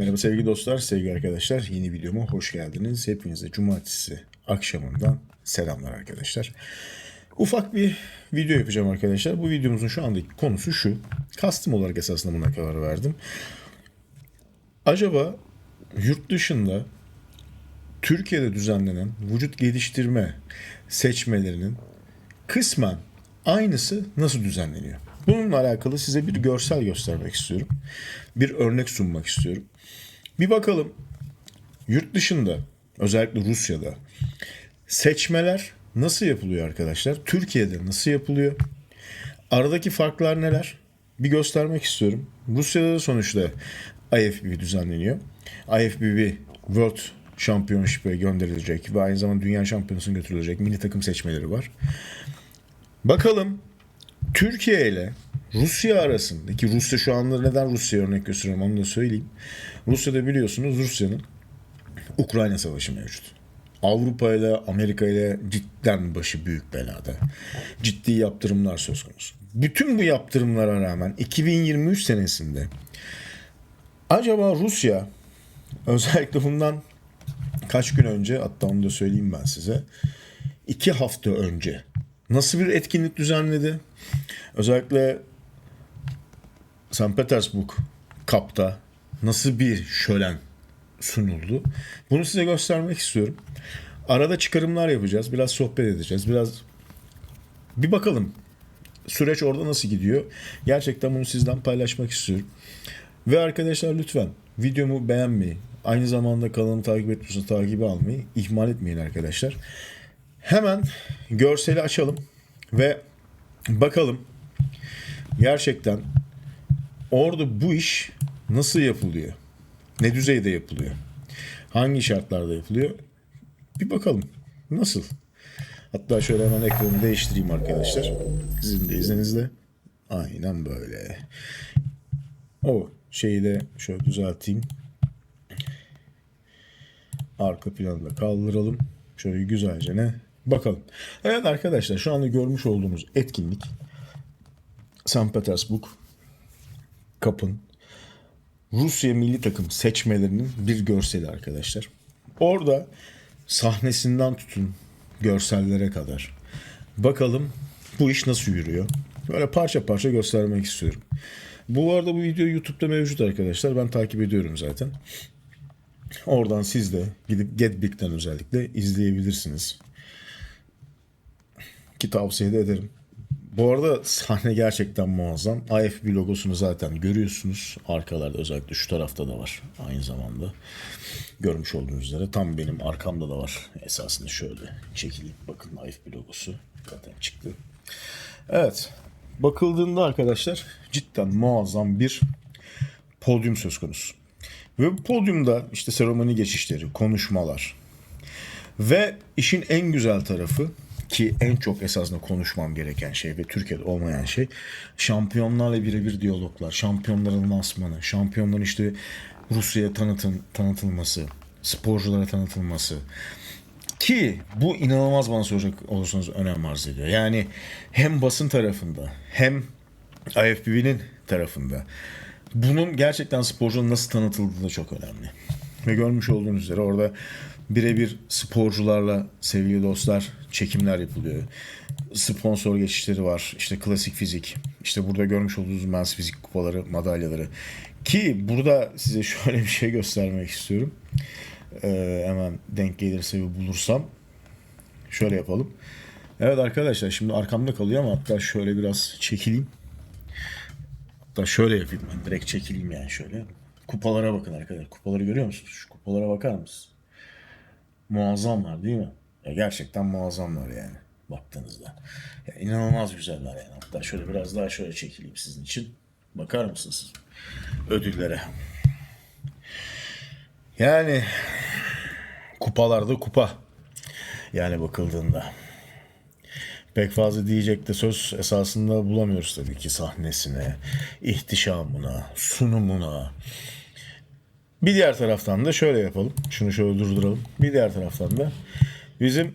Merhaba sevgili dostlar, sevgili arkadaşlar. Yeni videoma hoş geldiniz. Hepinize cumartesi akşamından selamlar arkadaşlar. Ufak bir video yapacağım arkadaşlar. Bu videomuzun şu andaki konusu şu. Kastım olarak esasında buna karar verdim. Acaba yurt dışında Türkiye'de düzenlenen vücut geliştirme seçmelerinin kısmen aynısı nasıl düzenleniyor? Bununla alakalı size bir görsel göstermek istiyorum. Bir örnek sunmak istiyorum. Bir bakalım yurt dışında özellikle Rusya'da seçmeler nasıl yapılıyor arkadaşlar? Türkiye'de nasıl yapılıyor? Aradaki farklar neler? Bir göstermek istiyorum. Rusya'da da sonuçta IFBB düzenleniyor. IFBB World Championship'e gönderilecek ve aynı zamanda Dünya Şampiyonası'na götürülecek mini takım seçmeleri var. Bakalım Türkiye ile Rusya arasındaki Rusya şu anda neden Rusya örnek gösteriyorum onu da söyleyeyim. Rusya'da biliyorsunuz Rusya'nın Ukrayna savaşı mevcut. Avrupa ile Amerika ile cidden başı büyük belada. Ciddi yaptırımlar söz konusu. Bütün bu yaptırımlara rağmen 2023 senesinde acaba Rusya özellikle bundan kaç gün önce hatta onu da söyleyeyim ben size. iki hafta önce nasıl bir etkinlik düzenledi? Özellikle St. Petersburg Kap'ta nasıl bir şölen sunuldu? Bunu size göstermek istiyorum. Arada çıkarımlar yapacağız. Biraz sohbet edeceğiz. Biraz bir bakalım süreç orada nasıl gidiyor. Gerçekten bunu sizden paylaşmak istiyorum. Ve arkadaşlar lütfen videomu beğenmeyi, aynı zamanda kanalımı takip etmiyorsanız takibi almayı ihmal etmeyin arkadaşlar. Hemen görseli açalım ve bakalım gerçekten orada bu iş nasıl yapılıyor? Ne düzeyde yapılıyor? Hangi şartlarda yapılıyor? Bir bakalım. Nasıl? Hatta şöyle hemen ekranı değiştireyim arkadaşlar. Sizin de izninizle. Aynen böyle. O şeyi de şöyle düzelteyim. Arka planı da kaldıralım. Şöyle güzelce ne? Bakalım. Evet arkadaşlar şu anda görmüş olduğumuz etkinlik St. Petersburg Cup'ın Rusya milli takım seçmelerinin bir görseli arkadaşlar. Orada sahnesinden tutun görsellere kadar. Bakalım bu iş nasıl yürüyor. Böyle parça parça göstermek istiyorum. Bu arada bu video YouTube'da mevcut arkadaşlar. Ben takip ediyorum zaten. Oradan siz de gidip GetBig'den özellikle izleyebilirsiniz. Ki tavsiye de ederim. Bu arada sahne gerçekten muazzam. IFB logosunu zaten görüyorsunuz. Arkalarda özellikle şu tarafta da var aynı zamanda. Görmüş olduğunuz üzere tam benim arkamda da var. Esasında şöyle çekileyim. Bakın IFB logosu zaten çıktı. Evet. Bakıldığında arkadaşlar cidden muazzam bir podyum söz konusu. Ve bu podyumda işte seremoni geçişleri, konuşmalar ve işin en güzel tarafı ki en çok esasında konuşmam gereken şey ve Türkiye'de olmayan şey şampiyonlarla birebir diyaloglar, şampiyonların lansmanı, şampiyonların işte Rusya'ya tanıtın, tanıtılması, sporculara tanıtılması ki bu inanılmaz bana soracak olursanız önem arz ediyor. Yani hem basın tarafında hem IFBB'nin tarafında bunun gerçekten sporcunun nasıl tanıtıldığı da çok önemli. Ve görmüş olduğunuz üzere orada birebir sporcularla sevgili dostlar çekimler yapılıyor. Sponsor geçişleri var. İşte klasik fizik. İşte burada görmüş olduğunuz mens fizik kupaları, madalyaları. Ki burada size şöyle bir şey göstermek istiyorum. Ee, hemen denk gelirse ve bulursam. Şöyle yapalım. Evet arkadaşlar şimdi arkamda kalıyor ama hatta şöyle biraz çekileyim. Hatta şöyle yapayım ben. Direkt çekileyim yani şöyle. Kupalara bakın arkadaşlar. Kupaları görüyor musunuz? Şu kupalara bakar mısınız? Muazzamlar değil mi? Ya gerçekten muazzamlar yani baktığınızda. Ya inanılmaz güzeller yani. Hatta şöyle biraz daha şöyle çekileyim sizin için. Bakar mısınız ödüllere? Yani kupalarda kupa. Yani bakıldığında. Pek fazla diyecek de söz esasında bulamıyoruz tabii ki sahnesine, ihtişamına, sunumuna. Bir diğer taraftan da şöyle yapalım. Şunu şöyle durduralım. Bir diğer taraftan da bizim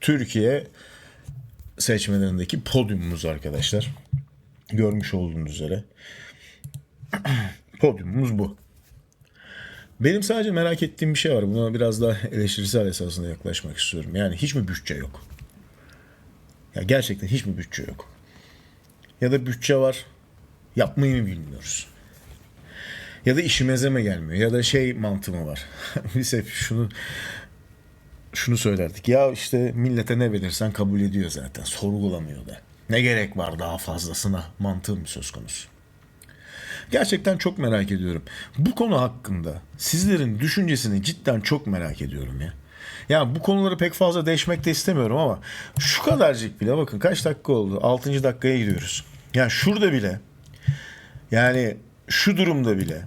Türkiye seçmelerindeki podyumumuz arkadaşlar. Görmüş olduğunuz üzere. Podyumumuz bu. Benim sadece merak ettiğim bir şey var. Buna biraz daha eleştirisel esasında yaklaşmak istiyorum. Yani hiç mi bütçe yok? Ya gerçekten hiç mi bütçe yok? Ya da bütçe var, yapmayı mı bilmiyoruz? Ya da işimize mi gelmiyor? Ya da şey mantığı mı var? Biz hep şunu şunu söylerdik. Ya işte millete ne verirsen kabul ediyor zaten. Sorgulamıyor da. Ne gerek var daha fazlasına mantığım söz konusu. Gerçekten çok merak ediyorum. Bu konu hakkında sizlerin düşüncesini cidden çok merak ediyorum ya. Ya bu konuları pek fazla değişmek de istemiyorum ama şu kadarcık bile bakın kaç dakika oldu? 6. dakikaya giriyoruz. Yani şurada bile yani şu durumda bile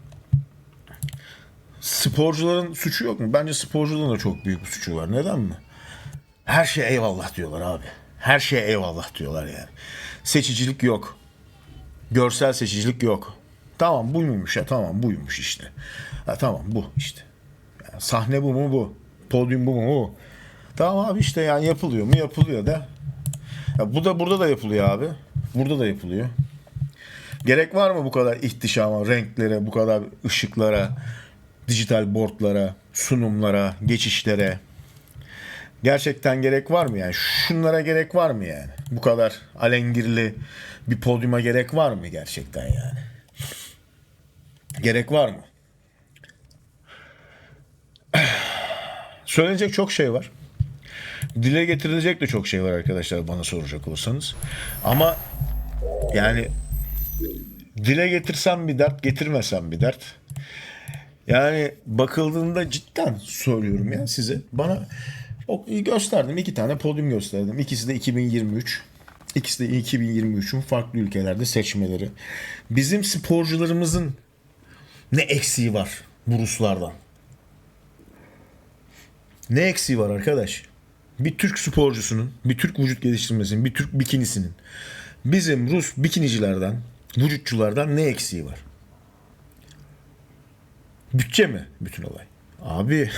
sporcuların suçu yok mu? Bence sporcuların da çok büyük bir suçu var. Neden mi? Her şeye eyvallah diyorlar abi. Her şeye eyvallah diyorlar yani. Seçicilik yok. Görsel seçicilik yok. Tamam buymuş ya tamam buymuş işte. Ha, tamam bu işte. Yani sahne bu mu bu? Podyum bu mu bu? Tamam abi işte yani yapılıyor mu yapılıyor da. Ya bu da burada da yapılıyor abi. Burada da yapılıyor. Gerek var mı bu kadar ihtişama, renklere, bu kadar ışıklara, dijital boardlara, sunumlara, geçişlere? Gerçekten gerek var mı yani? Şunlara gerek var mı yani? Bu kadar alengirli bir podyuma gerek var mı gerçekten yani? Gerek var mı? Söylenecek çok şey var. Dile getirilecek de çok şey var arkadaşlar bana soracak olursanız. Ama yani dile getirsem bir dert, getirmesem bir dert. Yani bakıldığında cidden söylüyorum ya size. Bana gösterdim iki tane podyum gösterdim. İkisi de 2023. İkisi de 2023'ün farklı ülkelerde seçmeleri. Bizim sporcularımızın ne eksiği var bu Ruslardan? Ne eksiği var arkadaş? Bir Türk sporcusunun, bir Türk vücut geliştirmesinin, bir Türk bikinisinin bizim Rus bikinicilerden, vücutçulardan ne eksiği var? Bütçe mi bütün olay? Abi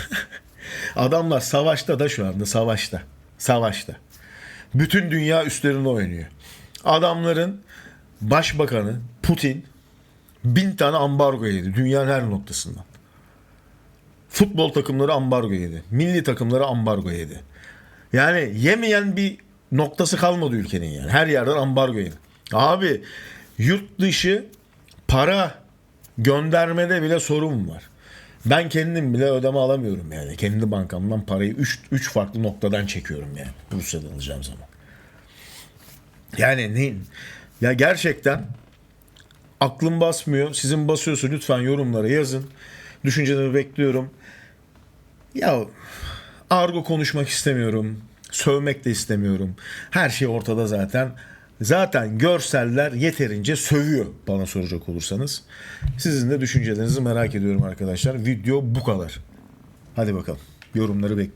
adamlar savaşta da şu anda savaşta. Savaşta. Bütün dünya üstlerine oynuyor. Adamların başbakanı Putin bin tane ambargo yedi dünyanın her noktasından. Futbol takımları ambargo yedi. Milli takımları ambargo yedi. Yani yemeyen bir noktası kalmadı ülkenin yani. Her yerden ambargo yedi. Abi yurt dışı para göndermede bile sorun var. Ben kendim bile ödeme alamıyorum yani. Kendi bankamdan parayı 3 3 farklı noktadan çekiyorum yani. Rusya'dan alacağım zaman. Yani ne ya gerçekten aklım basmıyor. Sizin basıyorsa lütfen yorumlara yazın. Düşüncelerimi bekliyorum. Ya argo konuşmak istemiyorum. Sövmek de istemiyorum. Her şey ortada zaten. Zaten görseller yeterince sövüyor bana soracak olursanız. Sizin de düşüncelerinizi merak ediyorum arkadaşlar. Video bu kadar. Hadi bakalım. Yorumları bekliyorum.